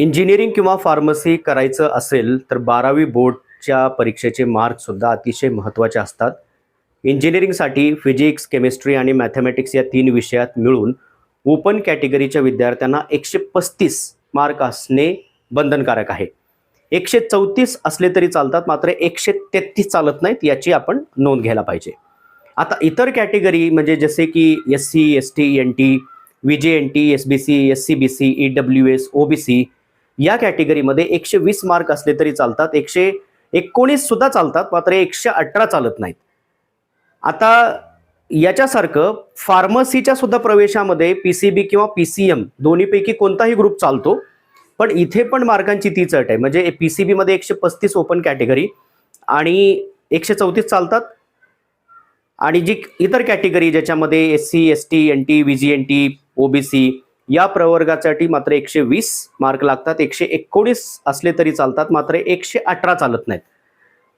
Engineering किंवा pharmacy करायचं असेल तर बारावी बोर्डच्या परीक्षेचे मार्कसुद्धा अतिशय महत्त्वाचे असतात. इंजिनिअरिंगसाठी फिजिक्स केमिस्ट्री आणि मॅथमॅटिक्स या तीन विषयात मिळून ओपन कॅटेगरीच्या विद्यार्थ्यांना एकशे पस्तीस मार्क असणे बंधनकारक आहे. एकशे चौतीस असले तरी चालतात मात्र एकशे तेहतीस चालत नाहीत याची आपण नोंद घ्यायला पाहिजे. आता इतर कॅटेगरी म्हणजे जसे की S C S T N T V J N T S B C S C B C E W S O B C या कॅटेगरीमध्ये एकशे वीस मार्क असले तरी चालतात. एकशे एकोणीस सुद्धा चालतात मात्र एकशे अठरा चालत नाहीत. आता याच्यासारखं फार्मसीच्या सुद्धा प्रवेशामध्ये पी सी बी किंवा पी सी एम दोन्हीपैकी कोणताही ग्रुप चालतो पण इथे पण मार्कांची तीच अट आहे. म्हणजे पी सी बीमध्ये एकशे पस्तीस ओपन कॅटेगरी आणि एकशे चौतीस चालतात. आणि जी इतर कॅटेगरी ज्याच्यामध्ये S C S T N T V G N T O B C या प्रवर्गासाठी मात्र एकशे वीस मार्क लागतात. एकशे एकोणीस असले तरी चालतात. मात्र एकशे अठरा चालत नाहीत.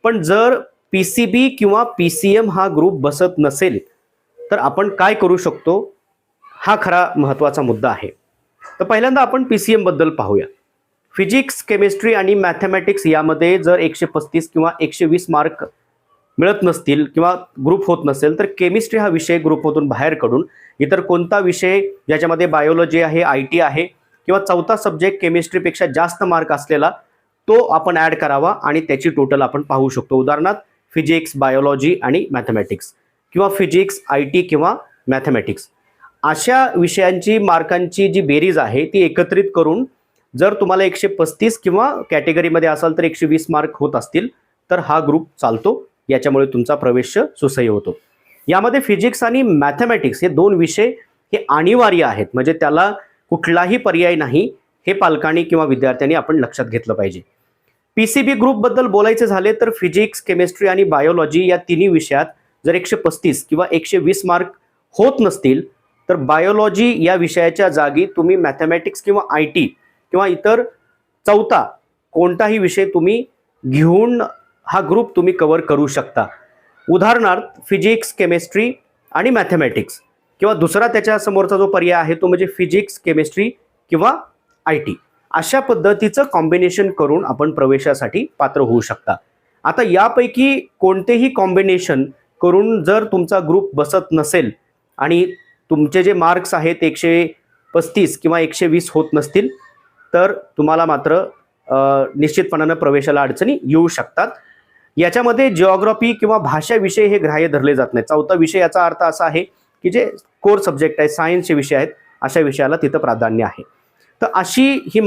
पण जर पी सी बी किंवा पी सी एम हा ग्रुप बसत नसेल तर आपण काय करू शकतो? हा खरा महत्त्वाचा मुद्दा आहे. तर पहिल्यांदा आपण पी सी एमबद्दल पाहूया. फिजिक्स केमिस्ट्री आणि मॅथमॅटिक्स यामध्ये जर एकशे पस्तीस किंवा एकशे वीस मार्क मिळत नसतील किंवा ग्रुप होत नसेल तर केमिस्ट्री हा विषय ग्रुपमधून बाहेर काढून इतर कोणता विषय ज्याच्यामध्ये बायोलॉजी आहे आय टी आहे किंवा चौथा सब्जेक्ट केमिस्ट्रीपेक्षा जास्त मार्क असलेला तो आपण ॲड करावा आणि त्याची टोटल आपण पाहू शकतो. उदाहरणार्थ फिजिक्स बायोलॉजी आणि मॅथमॅटिक्स किंवा फिजिक्स आय टी किंवा मॅथमॅटिक्स अशा विषयांची मार्कांची जी बेरीज आहे ती एकत्रित करून जर तुम्हाला एकशे पस्तीस किंवा कॅटेगरीमध्ये असाल तर एकशे वीस मार्क होत असतील तर हा ग्रुप चालतो. याच्यामुळे तुमचा प्रवेश सुसह्य होतो. यामध्ये फिजिक्स आणि मॅथमॅटिक्स हे दोन विषय हे अनिवार्य आहेत. म्हणजे त्याला कुठलाही पर्याय नाही हे पालकांनी किंवा विद्यार्थ्यांनी आपण लक्षात घेतलं पाहिजे. पी सी बी ग्रुपबद्दल बोलायचे झाले तर फिजिक्स केमिस्ट्री आणि बायोलॉजी या तिन्ही विषयात जर एकशे पस्तीस किंवा एकशे वीस मार्क होत नसतील तर बायोलॉजी या विषयाच्या जागी तुम्ही मॅथमॅटिक्स किंवा आय टी किंवा इतर चौथा कोणताही विषय तुम्ही घेऊन हा ग्रुप तुम्ही कवर करू शकता. उदाहरणार्थ फिजिक्स केमिस्ट्री आणि मॅथमॅटिक्स किंवा दुसरा त्याच्यासमोरचा जो पर्याय आहे तो म्हणजे फिजिक्स केमिस्ट्री किंवा आय टी अशा पद्धतीचं कॉम्बिनेशन करून आपण प्रवेशासाठी पात्र होऊ शकता. आता यापैकी कोणतेही कॉम्बिनेशन करून जर तुमचा ग्रुप बसत नसेल आणि तुमचे जे मार्क्स आहेत एकशे पस्तीस किंवा एकशे वीस होत नसतील तर तुम्हाला मात्र निश्चितपणानं प्रवेशाला अडचणी येऊ शकतात. याच्यामध्ये जिओग्राफी किंवा भाषा विषय हे ग्राह्य धरले जात नाही चौथा विषय याचा अर्थ असा आहे की जे कोर सब्जेक्ट आहे सायन्सचे विषय आहेत अशा विषयाला तिथं प्राधान्य आहे. तर अशी ही